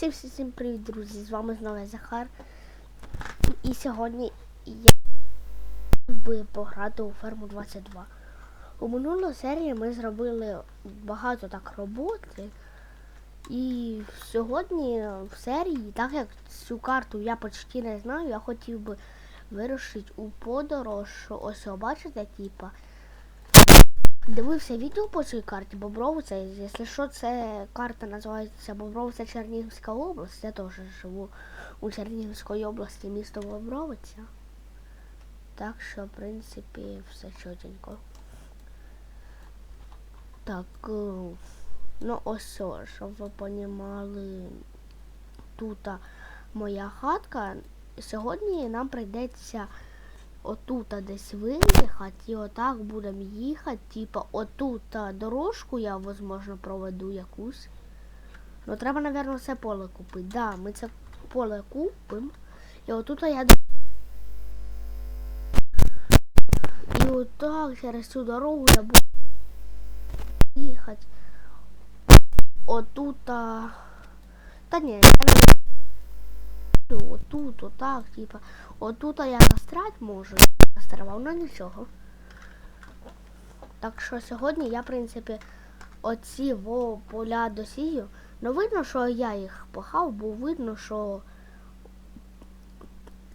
Всім всім привіт, друзі! З вами знову Захар. І сьогодні я би пограти у ферму 22. У минулій серії ми зробили багато так роботи. І сьогодні в серії, так як цю карту я почти не знаю, я хотів би вирушити у подорож. Ось бачите, типа. Дивився відео по цій карті Бобровиця. Якщо що, це карта називається Бобровиця Чернігівська область. Я теж живу у Чернігівській області, місто Бобровиця. Так що, в принципі, все чотенько. Так, е, ну ось, щоб ви понімали, тут моя хатка. Сьогодні нам прийдеться отут десь виїхати і отак будемо їхати. Типа отут дорожку я, возможно, проведу якусь. Ну треба, напевно, це поле купити. Да, ми це поле купимо. І отут я І отак через цю дорогу я буду їхати. Отут. Та ні, я не отут, отак, типа. Отут я кастрать можу. Кастрував, ну нічого. Так що сьогодні я, в принципі, оці во поля досію. Ну видно, що я їх пахав, бо видно, що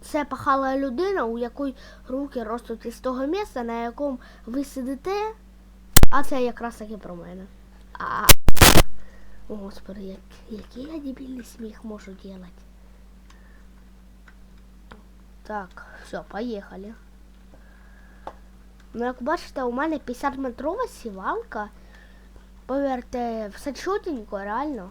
це пахала людина, у якої руки ростуть із того місця, на якому ви сидите. А це якраз таки про мене. А. О, Господи, як, який я дебільний сміх можу робити. Так, все, поїхали. Ну, як бачите, у мене 50-метрова сівалка. Повірте, все чутенько, реально.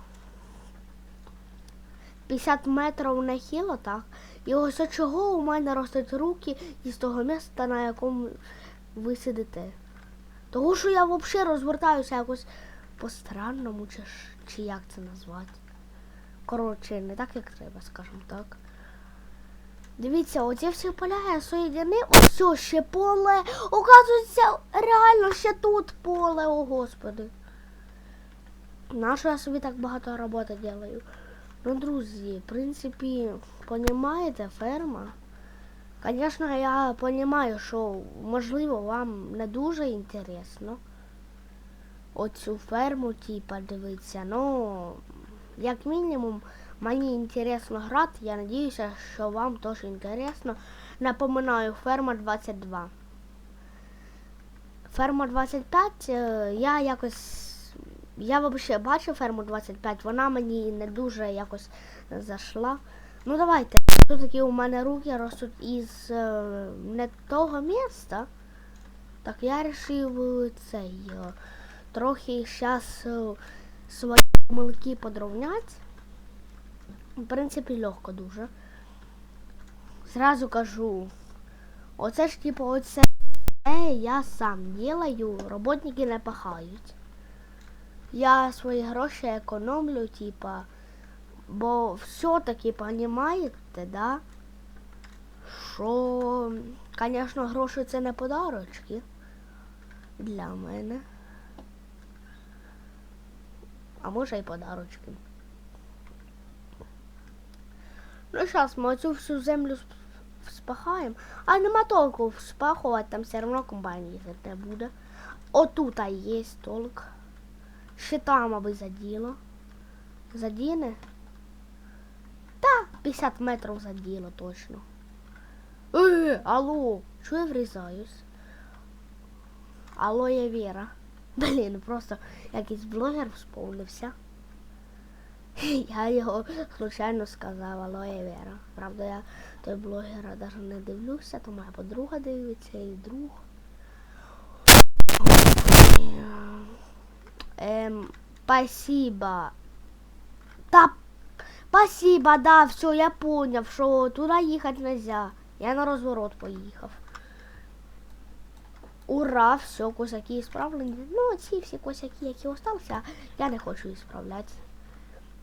50 метрів нахило, так. І ось чого у мене ростуть руки із того міста, на якому ви сидите. Того, що я взагалі розвертаюся якось по-странному, чи, чи як це назвати. Коротше, не так, як треба, скажімо так. Дивіться, оці всі поля соєдини. Ось ще поле. Оказується, реально ще тут поле, о господи. Нащо я собі так багато роботи делаю? Ну, друзі, в принципі, понімаєте, ферма. Звісно, я розумію, що можливо вам не дуже інтересно. Оцю ферму, типа, дивитися. Ну, як мінімум, Мені інтересно грати, я надіюся, що вам теж інтересно. Напоминаю, ферма 22. Ферма 25, е, я якось. Я взагалі бачу ферму 25, вона мені не дуже якось зайшла. Ну давайте. Все-таки у мене руки ростуть із е, не того міста. Так я вирішив е, цей е, трохи зараз свої помилки подровняти. В принципі, легко дуже. Зразу кажу. Оце ж типу оце я сам делаю, роботники не пахають. Я свої гроші економлю, типа, бо все-таки понімаєте, да? Що, звісно, гроші це не подарочки для мене. А може й подарочки. Ну, зараз ми оцю всю землю сп- спахаємо. А нема толку спахувати, там все одно комбайн їздити буде. Отут є толк. Ще там аби заділо. Задіне? Та, 50 метрів заділо точно. Е, алло, що я врізаюсь? Алло, я Віра. Блін, просто якийсь блогер сповнився. Я його случайно сказав Алоє Вера. Правда, я той блогера навіть не дивлюся, то моя подруга дивиться і друг. Ем, спасибо. Та, спасибо, да, все, я поняв, що туди їхати нельзя. Я на розворот поїхав. Ура, все, косяки справлені. Ну, ці всі косяки, які залишилися, я не хочу їх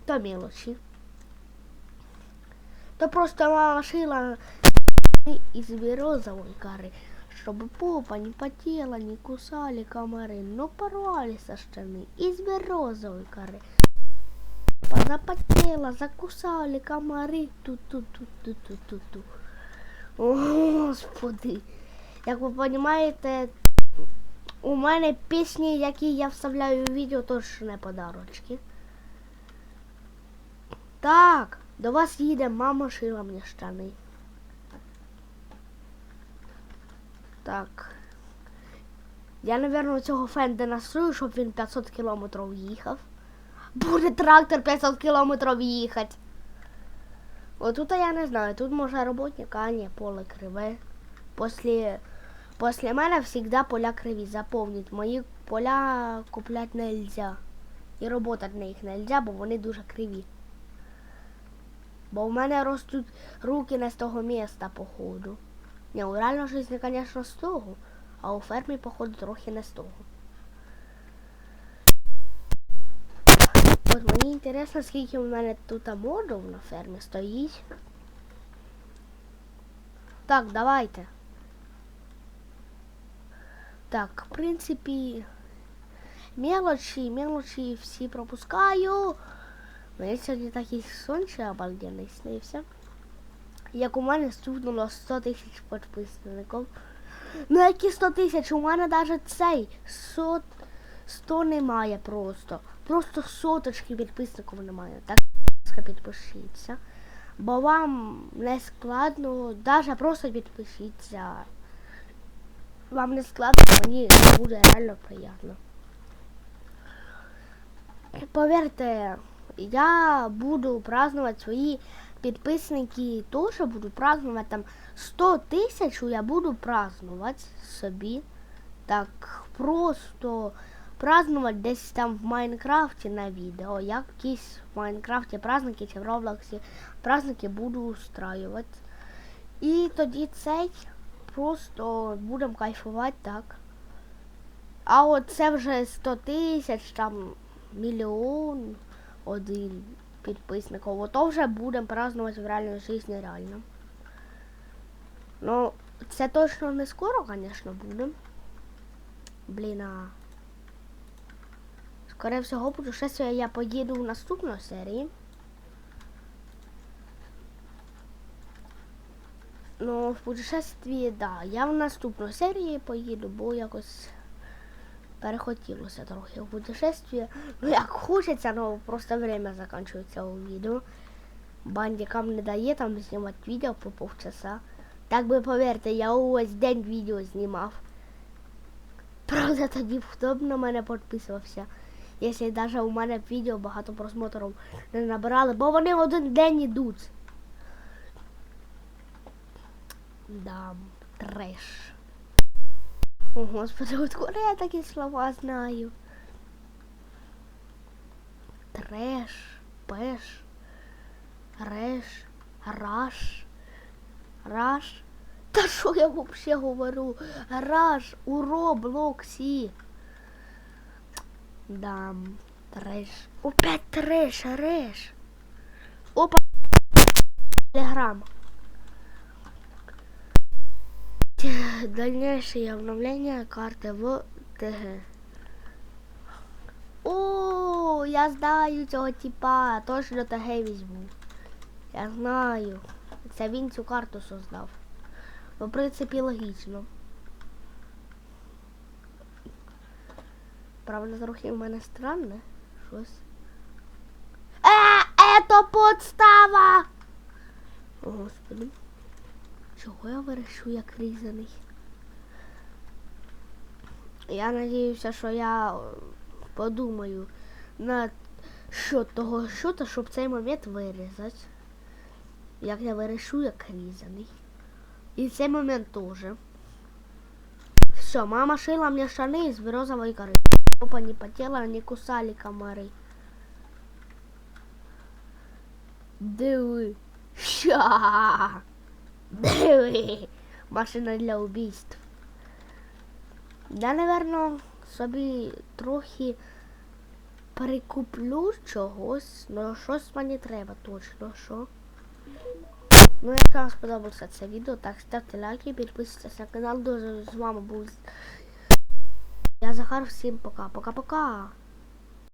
справляти. То мелочи. То просто мама шила из березовой коры, чтобы попа не потела, не кусали комары, но порвали со штаны из березовой коры. Запотела, закусали комари. Ту-ту-ту-ту-ту-ту-ту. О, Господи. Як ви розумієте, у мене пісні, які я вставляю у відео, теж не подарочки. Так, до вас їде мама шила мені штани. Так. Я, напевно, цього фенда настрою, щоб він 500 кілометрів їхав. Буде трактор 500 кілометрів їхати. Отут я не знаю, тут може роботник, а ні, поле криве. После, после мене завжди поля криві. Запомніть, мої поля купляти нельзя. І роботати на них нельзя, бо вони дуже криві. Бо в мене ростуть руки не з того міста, походу. Ні, у реальній житті, звісно, з того, а у фермі, походу, трохи не з того. От мені інтересно, скільки у мене тут модул на фермі стоїть. Так, давайте. Так, в принципі, мелочі, мелочі всі пропускаю. Мені сьогодні такий сон ще обалденний снився. Як у мене стукнуло 100 тисяч підписників. Ну які 100 тисяч? У мене навіть цей 100, 100 немає просто. Просто соточки підписників немає. Так підпишіться. Бо вам не складно, навіть просто підпишіться. Вам не складно, мені буде реально приємно. Повірте, я буду праздновать свої підписники, теж буду праздновать там 100 тисяч я буду праздновать собі. Так просто праздновать десь там в Майнкрафті на відео. Якісь в Майнкрафті праздники чи в Роблоксі праздники буду устраивать. І тоді цей просто будемо кайфувати так. А от це вже 100 тисяч, там мільйон один підписників. Ото вже будемо празднувати в реальній житті реально. Ну, це точно не скоро, звісно, буде. Блін, а... Скорее всього, путешествие я поїду в наступну серії. Ну, в путешествии, да. Я в наступну серії поїду, бо якось перехотілося трохи в путешествие. Ну як хочеться, але просто время закінчується у відео. Бандикам не дає там знімати відео по полчаса. Так би повірте, я увесь день відео знімав. Правда, тоді хто б на мене підписувався. Якщо навіть у мене відео багато просмотрів не набирали, бо вони один день йдуть. Да, треш. О, господи, откуда я такі слова знаю? Треш, пеш, реш, раш, раш. Та що я взагалі говорю? Раш у Роблоксі. Дам, треш. Опять треш, реш. Опа. Телеграм. Дальнейшее обновление карты в ТГ. О, я знаю цього типа, точно ТГ візьму. Я знаю. Це він цю карту создав. Ну, в принципі, логічно. Правда, трохи в мене странне. Щось. Е, ето подстава! О, Господи. Чого я вирішу як різаний? Я надіюся, що я е, подумаю на що того що-то, щоб цей момент вирізати. Як я вирішу як різаний. І цей момент теж. Все, мама шила мне штаны из березовой коры. Опа не потела, не кусали комары. Диви. Ща. Машина для убийств. Я, наверно, собі трохи перекуплю чогось, но щось мені треба точно, що. Ну, якщо вам сподобалося це відео, так ставте лайки, підписуйтесь на канал. Дуже з вами був. Я Захар, всім пока. Пока-пока.